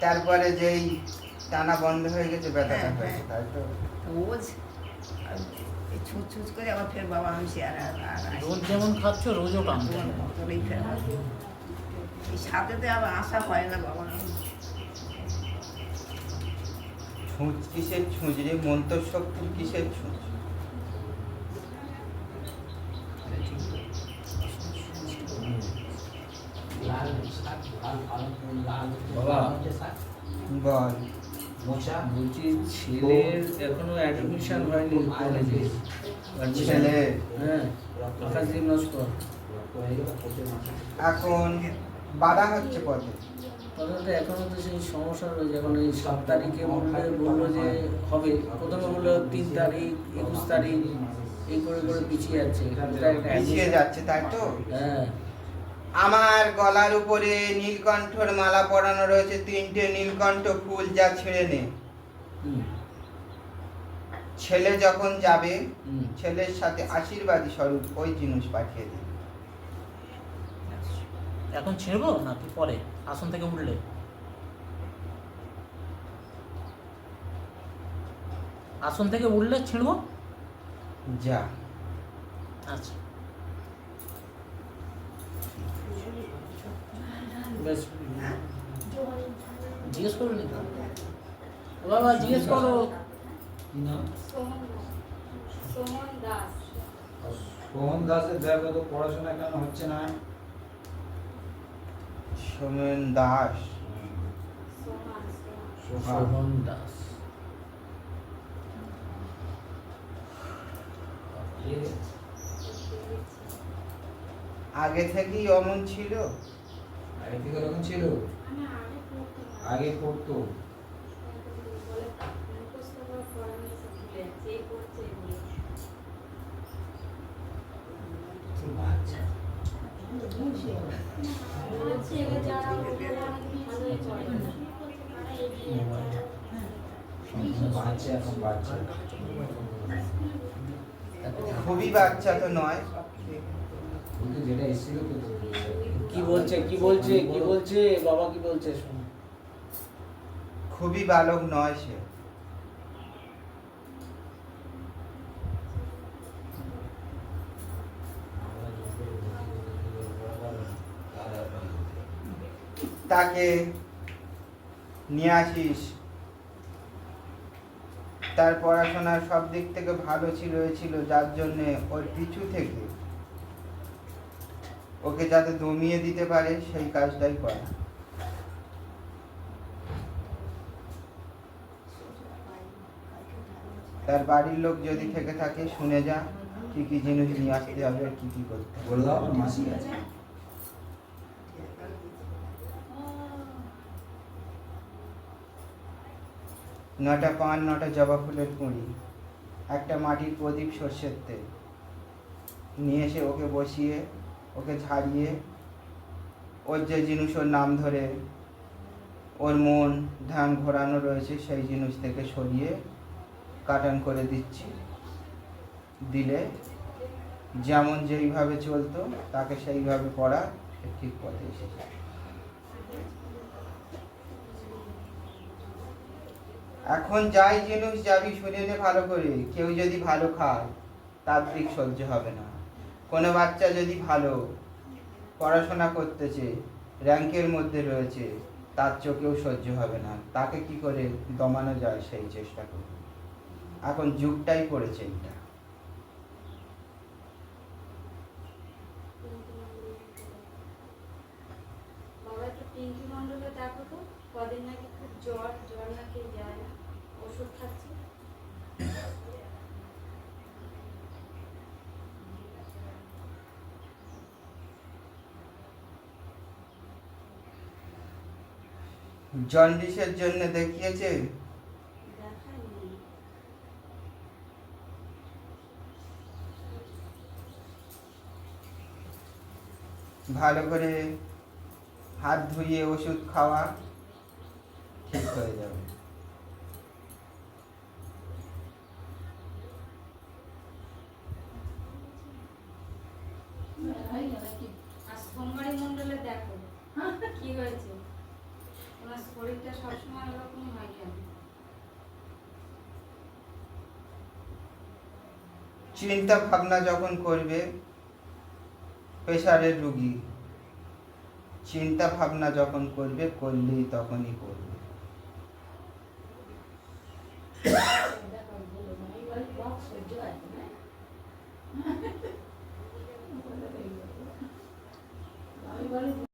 তারপরে যেই টানা বন্ধ হয়ে গেছে ব্যথাটা হ্যাঁ, হয়েছে তাই তো? রোজ ছুঁচ ছুঁচ করে আবার ফের বাবা আমি সে আর রোজ যেমন খাচ্ছ রোজও তোমার মতনই ফের। এই সাথেতে আবার আসা হয় না বাবা। ছুঁচ কিসের ছুঁচ রে? মন্তর শক্তির কিসের ছুঁচ? বাবা বল। বলছি ছেলের এখনও অ্যাডমিশন হয়নি কলেজে ছেলে? হ্যাঁ নস্কর এখন বাধা হচ্ছে পথে? এখনও তো সেই সমস্যা রয়েছে। এখন এই সাত তারিখে বললে বলল যে হবে। প্রথমে বলল তিন তারিখ একুশ তারিখ এই করে করে পিছিয়ে যাচ্ছে। পিছিয়ে যাচ্ছে তাই তো? হ্যাঁ। আমার গলার উপরে নীলকণ্ঠর মালা পরানো রয়েছে তিনটে নীলকণ্ঠ ফুল যা ছেড়ে নে। ছেলে যখন যাবে ছেলের সাথে আশীর্বাদী স্বরূপ ওই জিনিস পাঠিয়ে দিন এখন ছিঁড়বো নাকি পরে? আসন থেকে উঠলে। আসন থেকে উঠলে ছিঁড়বো? যা। আচ্ছা। জিজ্ঞেস করো। নি ও বাবা জিজ্ঞেস করো। সোহন দাস। সোহন দাসের দেখো তো পড়াশোনা কেন হচ্ছে না? সোমেন দাস। সোহন দাস। আগে থেকেই অমন ছিল? আগে থেকে ছিল? আগে পড়তো বাচ্চা এখন বাচ্চা খুবই বাচ্চা তো নয়। কিন্তু যেটা এসেছিল তো। কি বলছে কি বলছে কি বলছে, বাবা কি বলছে, শোন। খুবই বালক নয় সে। তাকে নিয়ে আসিস। তার পড়াশোনার সব দিক থেকে ভালো ছিল, যার জন্যে ওর পিছু থেকে ওকে যাতে দমিয়ে দিতে পারে সেই কাজটাই করা। তার বাড়ির লোক যদি থেকে থাকে শুনে যা কি কি জিনিস নিয়ে আসতে হবে আর কি কি করতে মাসি আছে। নটা পান নটা জবা ফুলের কুঁড়ি একটা মাটির প্রদীপ সর্ষের তেল। নিয়ে এসে ওকে বসিয়ে ওকে ছাড়িয়ে ওর যে জিনিস ওর নাম ধরে ওর মন ধ্যান ঘোরানো রয়েছে, সেই জিনিস থেকে সরিয়ে কাটান করে দিচ্ছি। দিলে যেমন যেইভাবে চলতো, তাকে সেইভাবে পড়া ঠিক পথে এসেছে এখন যাই জিনিস যাবি নে ভালো করে। কেউ যদি ভালো খায় তার দিক সহ্য হবে না। কোনো বাচ্চা যদি ভালো পড়াশোনা করতেছে, র্যাঙ্কের মধ্যে রয়েছে, তার চোখেও সহ্য হবে না। তাকে কি করে দমানো যায় সেই চেষ্টা করবে? এখন যুগটাই পড়েছে এটা। জ্বর জ্বর নাকি যায় ওষুধ জন্ডিসের জন্য দেখিয়েছে? ভালো করে হাত ধুয়ে ওষুধ খাওয়া ঠিক হয়ে যাবে। সোমবারী দেখো। কি হয়েছে? শরীরটা সবসময় ওরকম হয় কেন? চিন্তা ভাবনা যখন করবে প্রেশারের রুগী। চিন্তা ভাবনা যখন করবে করলেই তখনই করবে।